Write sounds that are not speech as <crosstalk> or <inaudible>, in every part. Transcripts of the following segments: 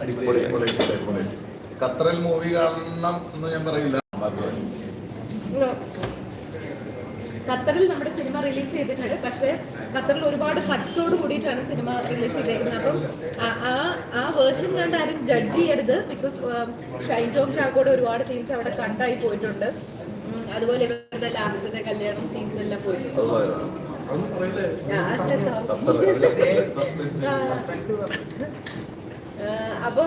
പൊളി, പൊളി, പൊളി, പൊളി. ഖത്തറിൽ മൂവി കാണണം എന്ന് ഞാൻ പറയില്ല. ഖത്തറിൽ നമ്മുടെ സിനിമ റിലീസ് ചെയ്തിട്ടുണ്ട്. പക്ഷേ ഖത്തറിൽ ഒരുപാട് കട്ട്സോട് കൂടിയിട്ടാണ് സിനിമ റിലീസ് ചെയ്തേക്കുന്നത്. അപ്പം ആ- ആ വേർഷൻ കണ്ട് ആരും ജഡ്ജ് ചെയ്യരുത്. ബിക്കോസ് ഷൈൻ ടോം ചാക്കോടെ ഒരുപാട് സീൻസ് അവിടെ കണ്ടായി പോയിട്ടുണ്ട്. അതുപോലെ ഇവരുടെ ലാസ്റ്റത്തെ കല്യാണം സീൻസ് എല്ലാം പോയിട്ടുണ്ട് അതുപോലെ ആ, അപ്പൊ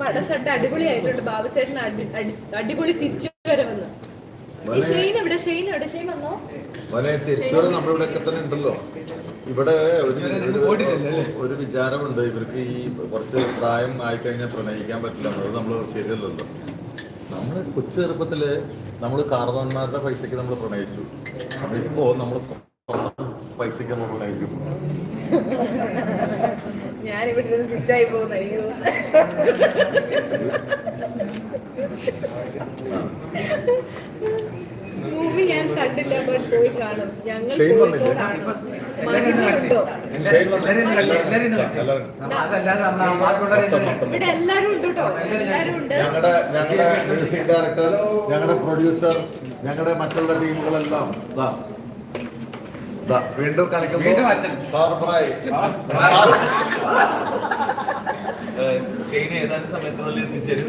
പടം കണ്ട് അടിപൊളിയായിട്ടുണ്ട്. ബാബുചേട്ടൻ അടി- അടി- അടിപൊളി തിരിച്ചു വരവെന്ന് ഈ ഷെയ്ൻ എവിടെ? ഷെയ്ൻ എവിടെ? ഷെയ്ൻ വന്നോ? മോനെ തിരിച്ചുവരെ നമ്മുടെ ഇവിടെ ഒക്കെ തന്നെ ഉണ്ടല്ലോ. ഇവിടെ ഒരു ഒരു- ഒരു വിചാരമുണ്ട്. ഇവർക്ക് ഈ കുറച്ച് പ്രായം ആയിക്കഴിഞ്ഞാൽ പ്രണയിക്കാൻ പറ്റില്ല അത് നമ്മൾ ശരിയല്ലല്ലോ. നമ്മൾ കൊച്ചു ചെറുപ്പത്തിൽ നമ്മൾ കാർന്നന്മാരുടെ പൈസക്ക് നമ്മൾ പ്രണയിച്ചു. അപ്പൊ ഇപ്പോ നമ്മൾ പൈസക്ക് നമ്മൾ പ്രണയിക്കും <laughs> ഞാൻ ഇവിടെ ഇരുന്ന് ഫിറ്റായി പോകുന്ന എനിക്ക് മൂവി ഞാൻ കണ്ടില്ല ബട്ട് പോയി കാണും. ഞങ്ങൾ പോയി? കാണും മഹിമയുണ്ടോ. ഇവിടെ എല്ലാരും ഉണ്ട് കേട്ടോ. എല്ലാരും ഉണ്ട്. ഞങ്ങളുടെ ഞങ്ങളുടെ മ്യൂസിക് ഡയറക്ടർ ഞങ്ങളുടെ പ്രൊഡ്യൂസർ ഞങ്ങളുടെ മറ്റുള്ള ടീമുകളെല്ലാം വീണ്ടും കളിക്കുന്നു. ബാർബറായി. ഷെയ്ൻ ഏതാനും സമയത്തിനുള്ളിൽ എത്തിച്ചേരും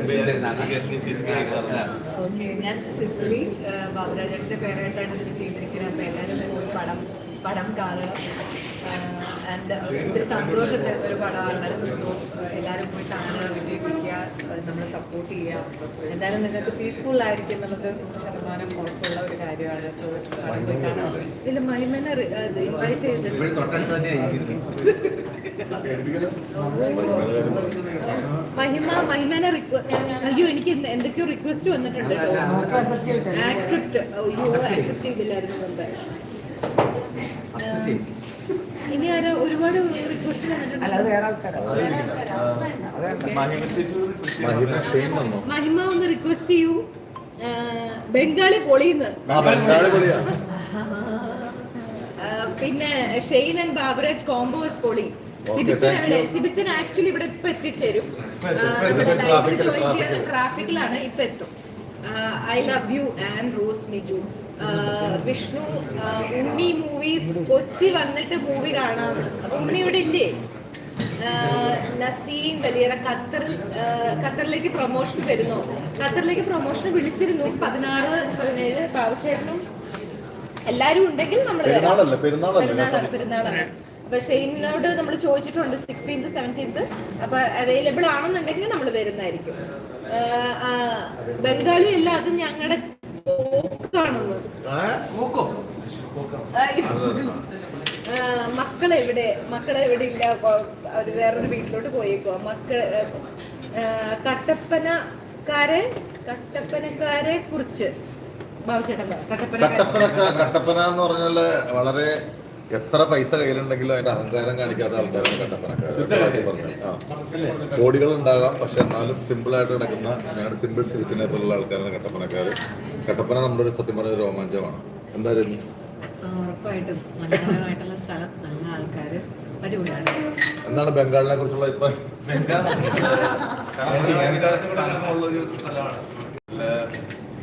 ഞാൻ സിസിലി ബാബുരാജേട്ടന്റെ പേരായിട്ടാണ് ഇത് ചെയ്തിരിക്കുന്നത്. അപ്പൊ എല്ലാവരും പോയി പടം പടം കാണുക ആൻഡ് ഒത്തിരി സന്തോഷം തരുന്ന ഒരു പടമാണ്. സോ എല്ലാവരും പോയി കാണുക വിജയിപ്പിക്കുക നമ്മളെ സപ്പോർട്ട് ചെയ്യുക. എന്തായാലും നിങ്ങൾക്ക് പീസ്ഫുൾ ആയിരിക്കും എന്നുള്ളത് നൂറ് ശതമാനം ഉറപ്പുള്ള ഒരു കാര്യമാണ്. സോ പടം പോയി കാണാം ഇതിൽ മഹിമനെ ഇൻവൈറ്റ് ചെയ്തിട്ടുണ്ട്. മഹിമ മഹിമനെ അയ്യോ എനിക്ക് എന്തൊക്കെയോ റിക്വസ്റ്റ് വന്നിട്ടുണ്ട് ആക്സെപ്റ്റ് അയ്യോ ആക്സെപ്റ്റ് ചെയ്തില്ലായിരുന്നു മുമ്പ്. ഇനി ആരോ ഒരുപാട് റിക്വസ്റ്റ് വന്നിട്ടുണ്ട്. മഹിമ ഷെയ്ൻ വന്നു? മഹിമ ഒന്ന് റിക്വസ്റ്റ് ചെയ്യൂ. ബംഗാളി പൊളിന്ന്. പിന്നെ ഷെയ്ൻ ആൻഡ് ബാബുരാജ് കോംബോസ് പൊളി. സിബിച്ചൻ ആക്ച്വലി ഇവിടെ ഇപ്പൊ എത്തിച്ചേരും. ട്രാഫിക്കിലാണ് ഇപ്പൊ എത്തും. I love you and rose മിജു വിഷ്ണു ഉണ്ണി മൂവീസ് കൊച്ചി വന്നിട്ട് മൂവി കാണാന്ന്. അപ്പൊ ഉണ്ണി ഇവിടെ ഇല്ലേ? നസീം വലിയ ഖത്തറിൽ ആ, ഖത്തറിലേക്ക് പ്രൊമോഷൻ വരുന്നു? ഖത്തറിലേക്ക് പ്രൊമോഷൻ വിളിച്ചിരുന്നു. പതിനാറ് പതിനേഴ് പാവച്ചേട്ടനും എല്ലാരും ഉണ്ടെങ്കിൽ നമ്മൾ പെരുന്നാളാണ് പെരുന്നാളാണ്. അപ്പൊ ഷെയ്നോട് നമ്മൾ ചോദിച്ചിട്ടുണ്ട് സിക്സ്റ്റീൻത്ത് സെവന്റീൻത്ത് അപ്പൊ അവൈലബിൾ ആണെന്നുണ്ടെങ്കിൽ നമ്മൾ വരുന്നതായിരിക്കും. ബംഗാളി അല്ല അത് ഞങ്ങളുടെ പോക്കാണെന്ന് ആഹ് മക്കളെ ഇവിടെ മക്കളെ ഇവിടെ ഇല്ല. അവർ വേറൊരു വീട്ടിലോട്ട് പോയേക്കോ മക്കൾ ആഹ് കട്ടപ്പനക്കാരെ കട്ടപ്പനക്കാരെ കുറിച്ച്. ബാബുചേട്ടൻ. കട്ടപ്പന കട്ടപ്പന എന്ന് പറഞ്ഞാൽ വളരെ എത്ര പൈസ കയ്യിലുണ്ടെങ്കിലും അതിന്റെ അഹങ്കാരം കാണിക്കാത്ത ആൾക്കാരാണ് കട്ടപ്പനക്കാർ പറഞ്ഞു ആ. കോടികൾ ഉണ്ടാകാം പക്ഷെ എന്നാലും സിമ്പിൾ ആയിട്ട് കിടക്കുന്ന ഞങ്ങളുടെ സിമ്പിൾ സിവിസിനെ പോലുള്ള ആൾക്കാരാണ് കട്ടപ്പനക്കാർ കട്ടപ്പന നമ്മുടെ ഒരു സത്യം പറഞ്ഞ രോമാഞ്ചമാണ്. എന്താ രമി? എന്താണ് ബംഗാളിനെ കുറിച്ചുള്ള അഭിപ്രായം?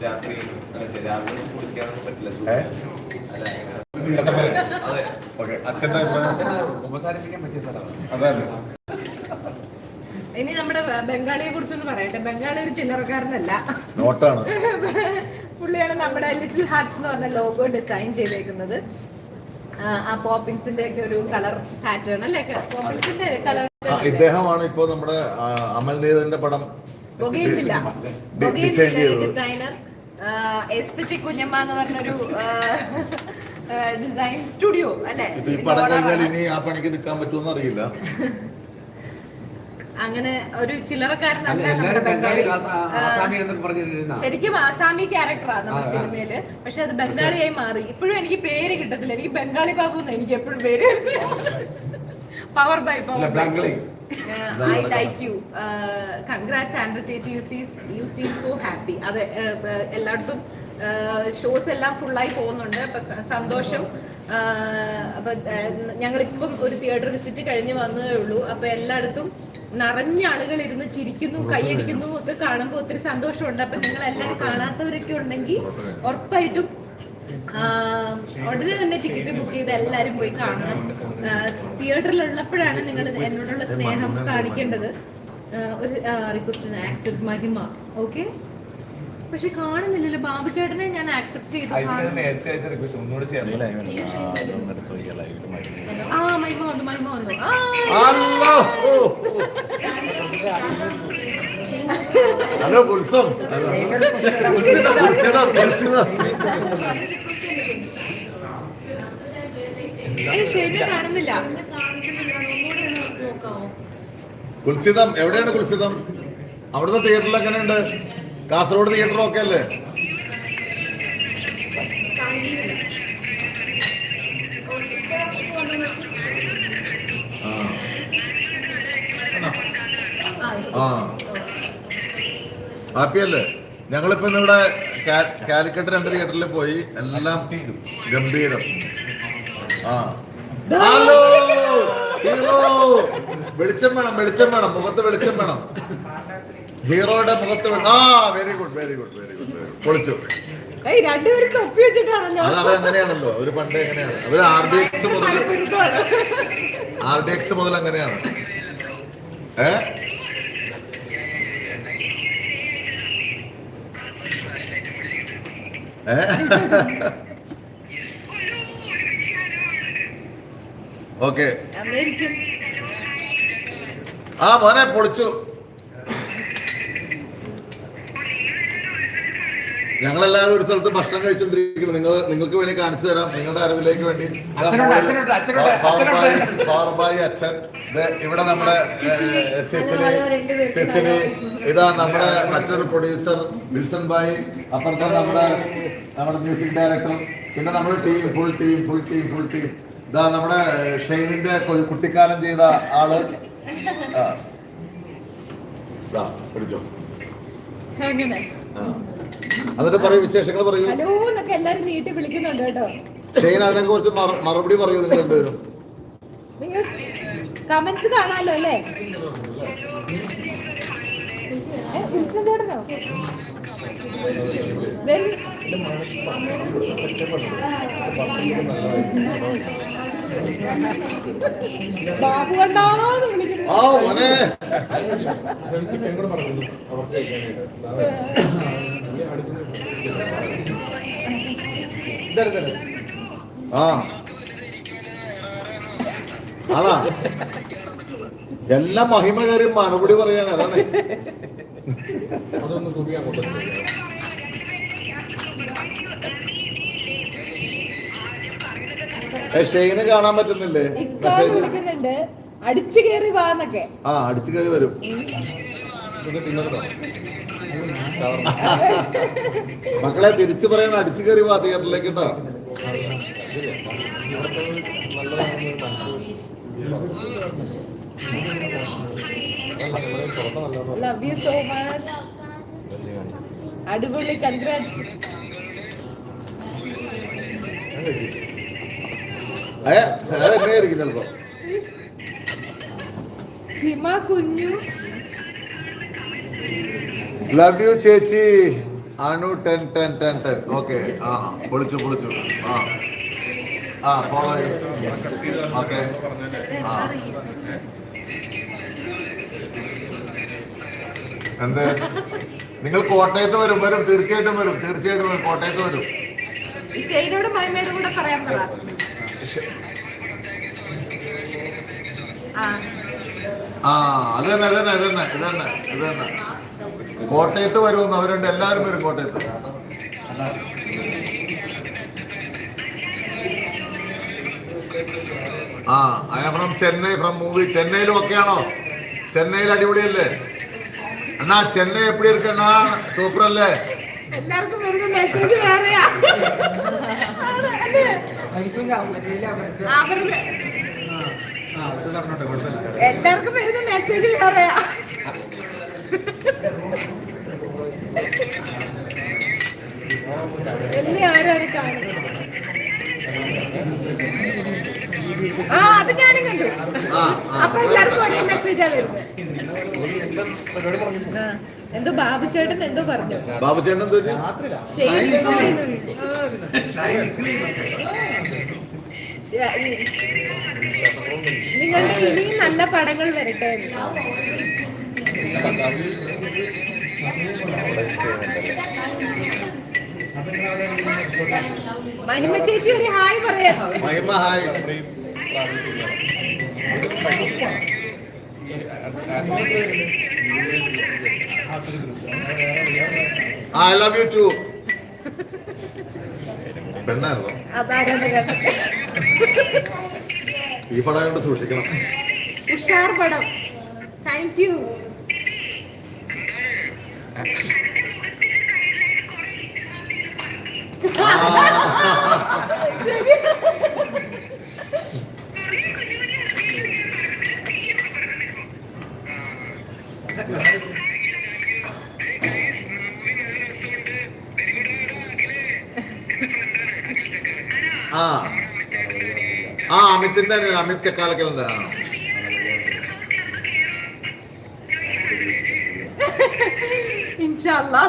രാത്രി അല്ല ശരി രാവിലെ ഒന്നും കുളിക്കാനൊന്നും പറ്റില്ല. അല്ല ഇനി നമ്മുടെ ബംഗാളിയെ കുറിച്ചൊന്ന് പറയട്ടെ. ബംഗാളി ഒരു ചില്ലറക്കാരനല്ല. നോട്ടാണ്. <laughs> പുള്ളിയാണ് നമ്മുടെ ലിറ്റിൽ ഹാർട്സ് എന്ന് പറഞ്ഞ ലോഗോ ഡിസൈൻ ചെയ്തേക്കുന്നത്. ആ, പോപ്പിങ്സിന്റെ ഒക്കെ ഒരു കളർ പാറ്റേൺ അല്ലേ? പോപ്പിങ്സിന്റെ കളർ ഇദ്ദേഹമാണ് ഇപ്പോ നമ്മുടെ ആ, അമൽ നീതന്റെ പടം ഡിസൈനർ. എസ്തറ്റിക് കുഞ്ഞമ്മ എന്ന് പറഞ്ഞൊരു ഡിസൈൻ സ്റ്റുഡിയോ അല്ലെ? ഈ പടം കഴിഞ്ഞാൽ ഇനി ആ പണിക്ക് നിൽക്കാൻ പറ്റുമെന്ന് അറിയില്ല. അങ്ങനെ ഒരു ചില്ലറക്കാരനല്ല നമ്മുടെ ബംഗാളി. ആ, ആസാമി എന്നൊക്കെ പറഞ്ഞിരുന്ന ശരിക്കും ആസാമി ക്യാരക്ടറാണ് നമ്മുടെ ആ, ആ. സിനിമയിൽ. പക്ഷെ അത് ബംഗാളിയായി മാറി. ഇപ്പോഴും എനിക്ക് പേര് കിട്ടത്തില്ല. എനിക്ക് ബംഗാളി ബാബു എന്ന് എനിക്ക് എപ്പോഴും പേര് power by power Bengali. I like you congrats ആൻഡ്ര ചേച്ചി. You see you see so happy അത് uh, എല്ലായിടത്തും ഷോസ് എല്ലാം ഫുള്ളായി പോകുന്നുണ്ട്. അപ്പൊ സന്തോഷം. അപ്പൊ ഞങ്ങളിപ്പം ഒരു തിയേറ്റർ വിസിറ്റ് കഴിഞ്ഞ് വന്നതേ ഉള്ളൂ. അപ്പൊ എല്ലായിടത്തും നിറഞ്ഞ ആളുകൾ ഇരുന്ന് ചിരിക്കുന്നു കൈയടിക്കുന്നു ഒക്കെ കാണുമ്പോൾ ഒത്തിരി സന്തോഷമുണ്ട്. അപ്പൊ നിങ്ങൾ എല്ലാവരും കാണാത്തവരൊക്കെ ഉണ്ടെങ്കിൽ ഉറപ്പായിട്ടും ഉടനെ തന്നെ ടിക്കറ്റ് ബുക്ക് ചെയ്ത് എല്ലാരും പോയി കാണണം. തിയേറ്ററിൽ ഉള്ളപ്പോഴാണ് നിങ്ങൾ എന്നോടുള്ള സ്നേഹം കാണിക്കേണ്ടത്. ഒരു റിക്വസ്റ്റ് ആക്സെപ്റ്റ് മഹിമ ഓക്കെ പക്ഷെ കാണുന്നില്ലല്ലോ. ബാബു ചേട്ടനെ ഞാൻ ആക്സെപ്റ്റ് ചെയ്തു. നേരത്തെ അയച്ച റിക്വസ്റ്റ് ഒന്നുകൂടെ ചെയ്യാം ആ മൈമ വന്നു. മൈമ വന്നു. ഹലോ ഉത്സവം. കാണുന്നില്ല. കുൽസിതം എവിടെയാണ് കുൽസിതം? അവിടുത്തെ തിയേറ്ററിൽ എങ്ങനെയുണ്ട്? കാസർഗോഡ് തിയേറ്റർ ഒക്കെ അല്ലേ? ആ. ഹാപ്പി അല്ലേ? ഞങ്ങളിപ്പോ ഇവിടെ കാലിക്കട്ട് രണ്ട് തിയേറ്ററിൽ പോയി. എല്ലാം ഗംഭീരം. ആ. Hello hero. വെളിച്ചം വേണം വെളിച്ചം വേണം മുഖത്ത് വെളിച്ചം വേണം. ഹീറോയുടെ മുഖത്ത് ആ very good very good very good പൊളിച്ചു ഏയ് രണ്ടുപേരും തൊപ്പി വെച്ചിട്ടാണല്ലോ. അത് അവരങ്ങനെയാണല്ലോ അവർ പണ്ട് എങ്ങനെയാണ്? അവർ ആർ ഡി എക്സ് മുതൽ ആർ ഡി എക്സ് മുതൽ അങ്ങനെയാണ്. ഏ? ഓക്കെ. ആ മോനെ പൊളിച്ചു. ഞങ്ങളെല്ലാവരും ഒരു സ്ഥലത്ത് ഭക്ഷണം കഴിച്ചോണ്ടിരിക്കുന്നു. നിങ്ങൾ നിങ്ങൾക്ക് വേണ്ടി കാണിച്ചു തരാം. നിങ്ങളുടെ അറിവിലേക്ക് വേണ്ടി. ദാ അച്ഛനുണ്ട്, മോളിൽ അച്ഛനുണ്ട്, അച്ഛനുണ്ട്, പ- പവർബായി അച്ഛനുണ്ട്. പവർബായി അച്ഛൻ. ദേ ഇവിടെ നമ്മുടെ സെസിലി സിസിലി ഇതാ നമ്മുടെ മറ്റൊരു പ്രൊഡ്യൂസർ വിൽസൺ ബായി അപ്പുറത്തെ നമ്മുടെ നമ്മുടെ മ്യൂസിക് ഡയറക്ടർ പിന്നെ നമ്മുടെ team full team full team full team ഇതാ നമ്മുടെ ഷെയ്നിന്റെ കുട്ടിക്കാലം ചെയ്ത ആൾ. പിടിച്ചോ. അങ്ങനെ. ആ. എന്നിട്ട് പറയൂ വിശേഷങ്ങൾ പറയൂ. ഹലോ എന്നൊക്കെ എല്ലാരും നീട്ടി വിളിക്കുന്നുണ്ട് കേട്ടോ. ഷെയ്ൻ അതിനൊക്കെ കുറച്ച് മറു- മറുപടി പറയൂ നിങ്ങൾ രണ്ടുപേരും. നിങ്ങൾ കമന്റ്സ് കാണാലോ അല്ലേ. ബാബു വിളിക്കുന്നത്? ആ മോനെ. ആ. ആണാ? എല്ലാം മഹിമകാരും മറുപടി പറയാണ് അതാണ്. ഷെയിന് ഷെയ്ന് കാണാൻ പറ്റുന്നില്ലേ? വിളിക്കുന്നുണ്ട്. അടിച്ചു കയറി വാന്നൊക്കെ ആ അടിച്ചു കയറി വരും. മക്കളെ തിരിച്ചു പറയണം അടിച്ചു കയറി വാ തിയേറ്ററിലേക്ക് കേട്ടോ. ലവ് യു സോ മച്ച് അടിപൊളി കൺഗ്രാറ്റ്സ് അത് ചിലപ്പോ ഹിമ കുഞ്ഞു. ലവ് യു ചേച്ചി. Anu ten ten ten ten. Okay ആ പൊളിച്ചു പൊളിച്ചു. ആ. ആ ഫോളോ ഓക്കെ ആ. എന്ത്? നിങ്ങൾ കോട്ടയത്ത് വരും വരും. തീർച്ചയായിട്ടും വരും. തീർച്ചയായിട്ടും വരും. കോട്ടയത്ത് വരും. ആ. അതന്നെ അതന്നെ അതന്നെ ഇതന്നെ തന്നെ. കോട്ടയത്ത് വരുമെന്ന് അവരുണ്ട് എല്ലാവരും വരും കോട്ടയത്ത്. ആ I am from Chennai from movie ചെന്നൈയിലും ഒക്കെയാണോ? ചെന്നൈയിൽ അടിപൊളിയല്ലേ? എന്നാ ചെന്നൈ എപ്പിടി ഇരിക്കണ്ണാ സൂപ്പർ അല്ലേ? എല്ലാവർക്കും എന്നെ ആരാണ് കാണുന്നത് ആ അത് ഞാനും കണ്ടു. അപ്പൊ എല്ലാവർക്കും ഒരേ മെസ്സേജാ വരുന്നത്. എന്തോ ബാബു ചേട്ടൻ എന്തോ പറഞ്ഞു. ബാബുചേട്ടൻ എന്തോ ഷെയ്ഡ് നിങ്ങളുടെ ഇനിയും നല്ല പടങ്ങൾ വരട്ടെ. മഹിമ ചേച്ചി ഒരു ഹായ് പറയാം Mahima hi. I love you too പെണ്ണായിരുന്നോ? ഈ പടം കൊണ്ട് സൂക്ഷിക്കണം. ഉഷാർ പടം. താങ്ക് യു ആ ആ അമിത്തിന്റെ അമിത് ചക്കാലൊക്കെ ആ. ഇൻഷാല്ലാ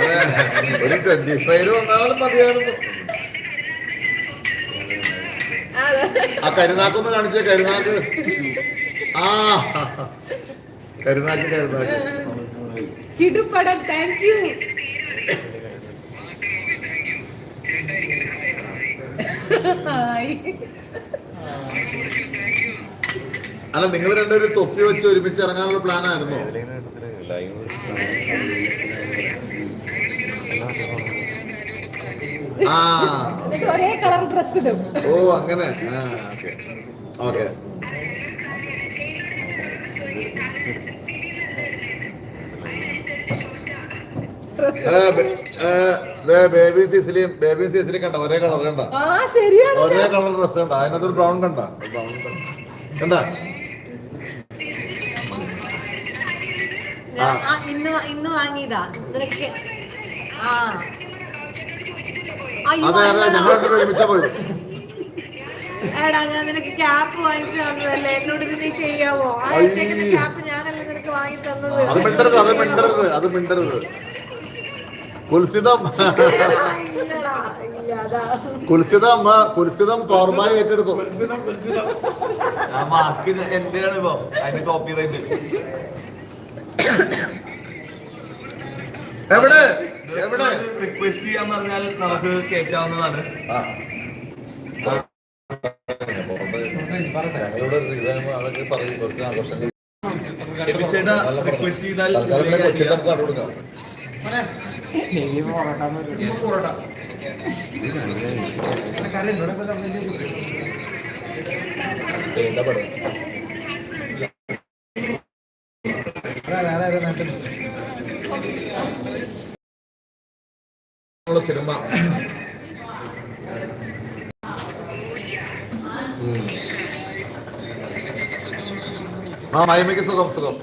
അതെ, ഒരു ട്വന്റി ഫൈവ് വന്നാലും മതിയായിരുന്നു. ആ കരുനാക്കൊന്ന് കാണിച്ചേ കരുനാക്ക്. ആ. കരുനാക്ക് കരുനാക്ക്. കിടുപടം താങ്ക് യു ഹായ് അല്ല നിങ്ങൾ രണ്ടുപേരും തൊപ്പി വെച്ച് ഒരുമിച്ച് ഇറങ്ങാനുള്ള പ്ലാൻ ആയിരുന്നോ? ഒരേ കളർ ഡ്രസ് ഓ അങ്ങനെ. ഓക്കെ. ബേബി സീസിലിയും ബേബി സീസിലിയും കണ്ട ഒരേ കളർ കണ്ട. ഒരേ കളർ ഡ്രസ് കണ്ട. അതിനകത്തൊരു ബ്രൗൺ കണ്ട. ബ്രൗൺ കണ്ട. ആ. ആ, ഇന്ന് ഇന്ന് വാങ്ങിയതാ. നിനക്ക് ആ. അയ്യോ, അതെ അതെ അല്ലടാ. ഞങ്ങൾ രണ്ടുപേരും ഒരുമിച്ചാ പോയത്. എടാ ഞാൻ നിനക്ക് ക്യാപ്പ് വാങ്ങിച്ചു തന്നതല്ലേ? എന്നോട് ഇത് നീ ചെയ്യാവോ? ആ ക്യാപ്പ് ഞാനല്ല നിനക്ക് വാങ്ങി തന്നത്? അത് മിണ്ടരുത് അത് മിണ്ടരുത് അത് മിണ്ടരുത്. കുൽസിതം. കുൽസിതം പവർമായി ഏറ്റെടുത്തു. എന്റെയാണ് ഇപ്പൊ. അതിന്റെ കോപ്പി റൈറ്റ് എവിടെ? എവിടെ? റിക്വസ്റ്റ് ചെയ്യാൻ പറഞ്ഞാൽ നമുക്ക് ഇതാകുമ്പോ അതൊക്കെ പറയും കുറച്ച് ചേട്ടാ റിക്വസ്റ്റ് ചെയ്താൽ നമുക്ക് കണ്ടു കൊടുക്കാം. എന്താ പടം? ഉള്ള സിനിമ. ആ മൈമയ്ക്ക് സുഖം സുഖം.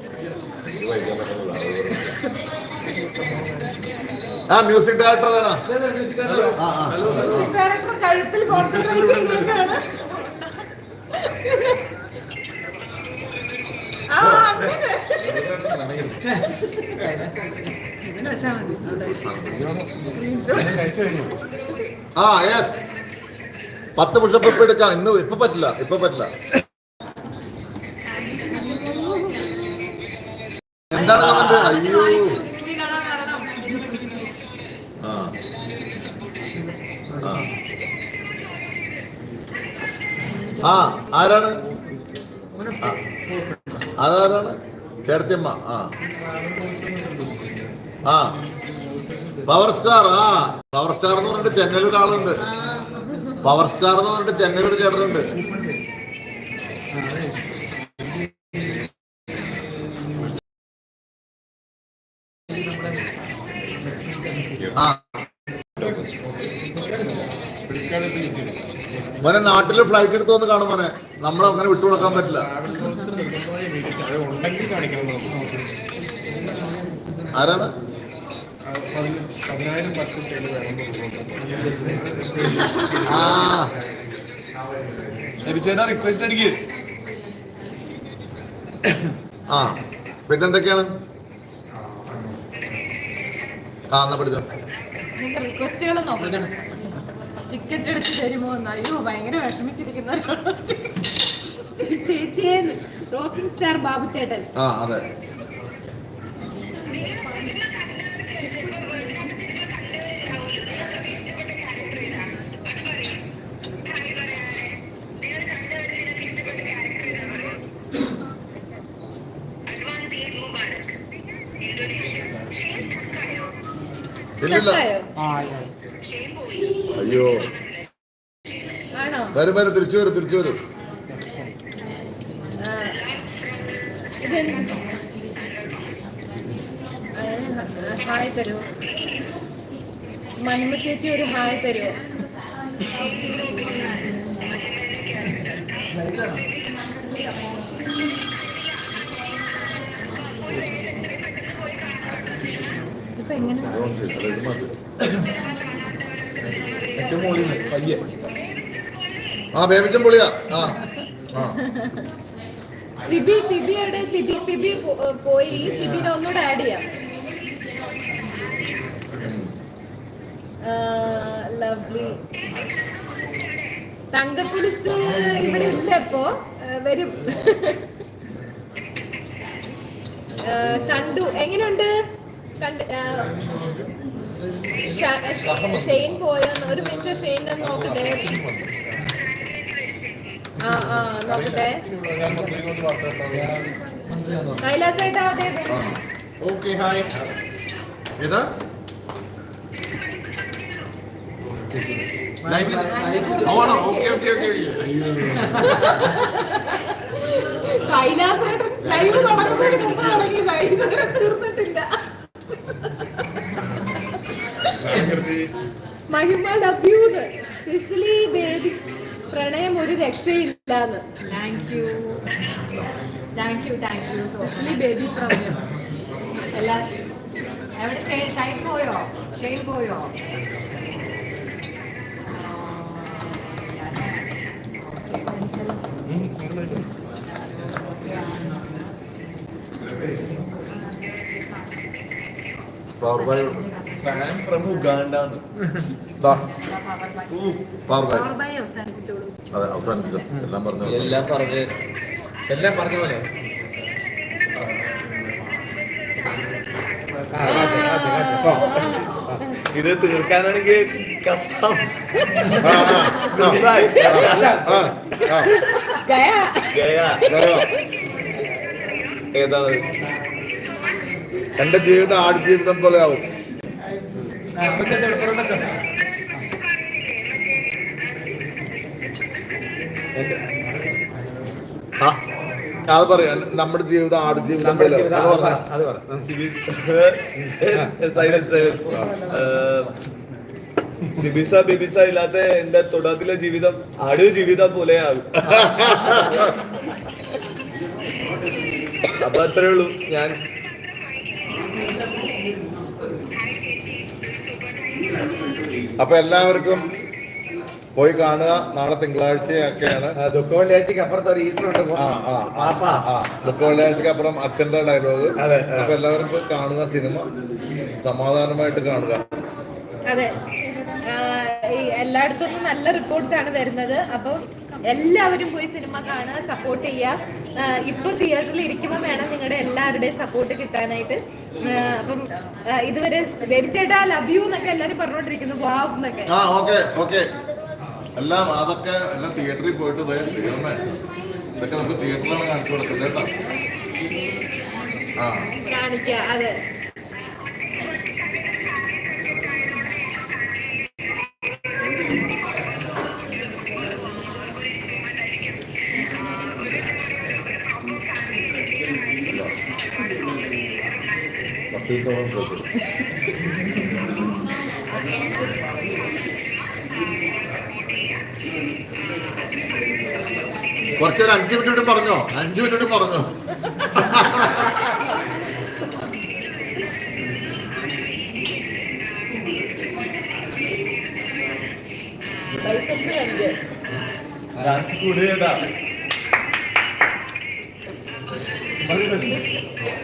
ആ മ്യൂസിക് ഡയറക്ടർ തന്നെ ആ ആ യെസ് പത്ത് പുഷപ്പ് ഇപ്പൊ എടുക്കാം ഇന്ന് ഇപ്പൊ പറ്റില്ല ഇപ്പൊ പറ്റില്ല. എന്താണ് അയ്യോ. ആ. ആ. ആരാണ്. അതാരാണ്? ചേർത്തിയമ്മ ആ. ആ. പവർ സ്റ്റാർ ആ. പവർ സ്റ്റാർ എന്ന് പറഞ്ഞിട്ട് ചെന്നൈയിൽ ഒരാളുണ്ട്. പവർ സ്റ്റാർ എന്ന് പറഞ്ഞിട്ട് ചെന്നൈയിൽ ഒരു ചേട്ടനുണ്ട്. മോനെ നാട്ടിൽ ഫ്ലൈറ്റ് എടുത്തു വന്ന് കാണും മോനെ. നമ്മളെ അങ്ങനെ വിട്ടുകൊടുക്കാൻ പറ്റില്ല. ആരാണ്? ആ. ചേട്ടാ റിക്വസ്റ്റ് അടിക്ക്. ആ പിന്നെന്തൊക്കെയാണ്? ആ എന്നാ പഠിച്ചോ. റിക്വസ്റ്റുകൾ നോക്കണം ടിക്കറ്റ് എടുത്ത് തരുമോ അയ്യോ ഭയങ്കര വിഷമിച്ചിരിക്കുന്ന ചേച്ചിയേന്ന് റോക്കിംഗ് സ്റ്റാർ ബാബു ചേട്ടൻ. ആ അതെ? അയ്യോ. വരും വരും തിരിച്ചു വരും തിരിച്ചു വരും. തരുമോ? മന്മ ചേച്ചി ഒരു ഹായ് തരുമോ? ഇപ്പൊ എങ്ങനെ? ആ വേവിച്ചം പൊളിയാ. ആ ആ. സിബി സിബിയുടെ സിബി സിബി പോയി. സിബിനെ ഒന്നുകൂടെ ആഡ് ചെയ്യാം. ലവ്ലി തങ്കപ്പുലിസ് ഇവിടെ ഇല്ല ഇപ്പോ. വരും. കണ്ടു. എങ്ങനെയുണ്ട്? പോയോ ഷെയ്ൻ പോയോന്ന് ഒരു മിനിറ്റ് ഷെയിൻ നോക്കട്ടെ. ആ ആ നോക്കട്ടെ. കൈലാസേട്ടാ അതെ ഓക്കെ ഹായ്. ഇത് ലൈവിൽ ആണോ ഓക്കെ ഓക്കെ ഓക്കെ കൈലാസേട്ടൻ ലൈവ് തുടങ്ങുന്നതിന് ഇതുവരെ തീർന്നിട്ടില്ല. മഹിമ ലവ് യു സിസിലി ബേബി പ്രണയം ഒരു രക്ഷയില്ലാന്ന്. Thank you thank you thank you Cecily baby പ്രണയം. എല്ലാ എവിടെ? ഷൈൻ പോയോ? ഷൈൻ പോയോ? അതെ അവസാനിപ്പിച്ചു എല്ലാം പറഞ്ഞു എല്ലാം പറഞ്ഞ് എല്ലാം പറഞ്ഞ പോലെ. ഇത് തീർക്കാനാണെങ്കിൽ കത്താം. ഏതാണ് എന്റെ ജീവിതം ആട് ജീവിതം പോലെ ആവും. അത് പറയാം. നമ്മുടെ ജീവിതം ആട് ജീവിതം പോലെ <laughs> സിബിസ ബിബിസ ഇല്ലാത്ത എന്റെ തുടക്കത്തിലെ ജീവിതം ആട് ജീവിതം പോലെയാകും. <laughs> അപ്പൊ അത്രേ ഉള്ളൂ ഞാൻ. അപ്പൊ എല്ലാവർക്കും പോയി കാണുക. നാളെ തിങ്കളാഴ്ചയൊക്കെയാണ്. ആ, ദുഃഖ വെള്ളിയാഴ്ചക്ക് അപ്പുറത്ത് ഒരു ഈസ്റ്റർ ഉണ്ട് ആ ആ ആ, ദുഃഖ വെള്ളിയാഴ്ചക്ക് അപ്പുറം അച്ഛന്റെ ഡയലോഗ്. അപ്പൊ എല്ലാവരും പോയി കാണുക സിനിമ. സമാധാനമായിട്ട് കാണുക. അതെ. എല്ലായിടത്തും എല്ലായിടത്തുനിന്നും നല്ല റിപ്പോർട്ട്സ് ആണ് വരുന്നത്. അപ്പം എല്ലാവരും പോയി സിനിമ കാണുക സപ്പോർട്ട് ചെയ്യുക. ഇപ്പൊ തിയേറ്ററിൽ ഇരിക്കുമ്പോൾ വേണം നിങ്ങളുടെ എല്ലാവരുടെയും സപ്പോർട്ട് കിട്ടാനായിട്ട്. അപ്പം ഇതുവരെ ബേബിച്ചേട്ടാ ലവ് യു എന്നൊക്കെ എല്ലാരും പറഞ്ഞോണ്ടിരിക്കുന്നു. വാവ് എന്നൊക്കെ. ആ ഓക്കെ ഓക്കെ എല്ലാം അതൊക്കെ എല്ലാം തിയേറ്ററിൽ പോയിട്ട് ഇതൊക്കെ നമുക്ക് തിയേറ്ററിലാണ് കാണിച്ചു കൊടുക്കുന്നത് കേട്ടോ. ആ. കാണിക്കുക അതെ. ചോദിച്ചു <laughs> കുറച്ചൊരു അഞ്ചു മിനിറ്റ് പറഞ്ഞോ? അഞ്ചു മിനിറ്റ് പറഞ്ഞോ? Dance കൂടുകേട്ടാ <laughs>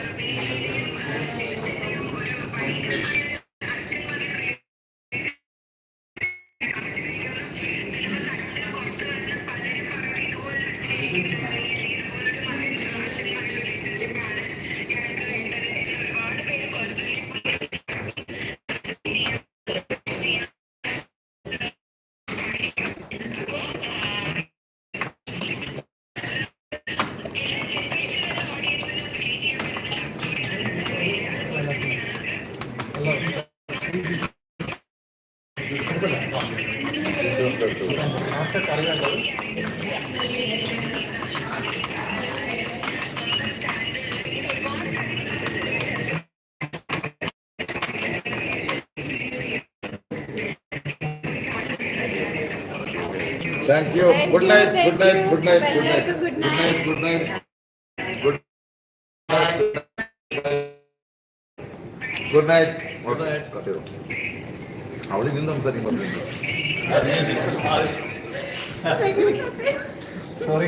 thank you Thank good you, night thank good night you. Good night good night എല്ലാവർക്കും good good night good night good good night ഇനിയും സംസാരിക്കാൻ പറ്റുന്നുണ്ട്. സോറി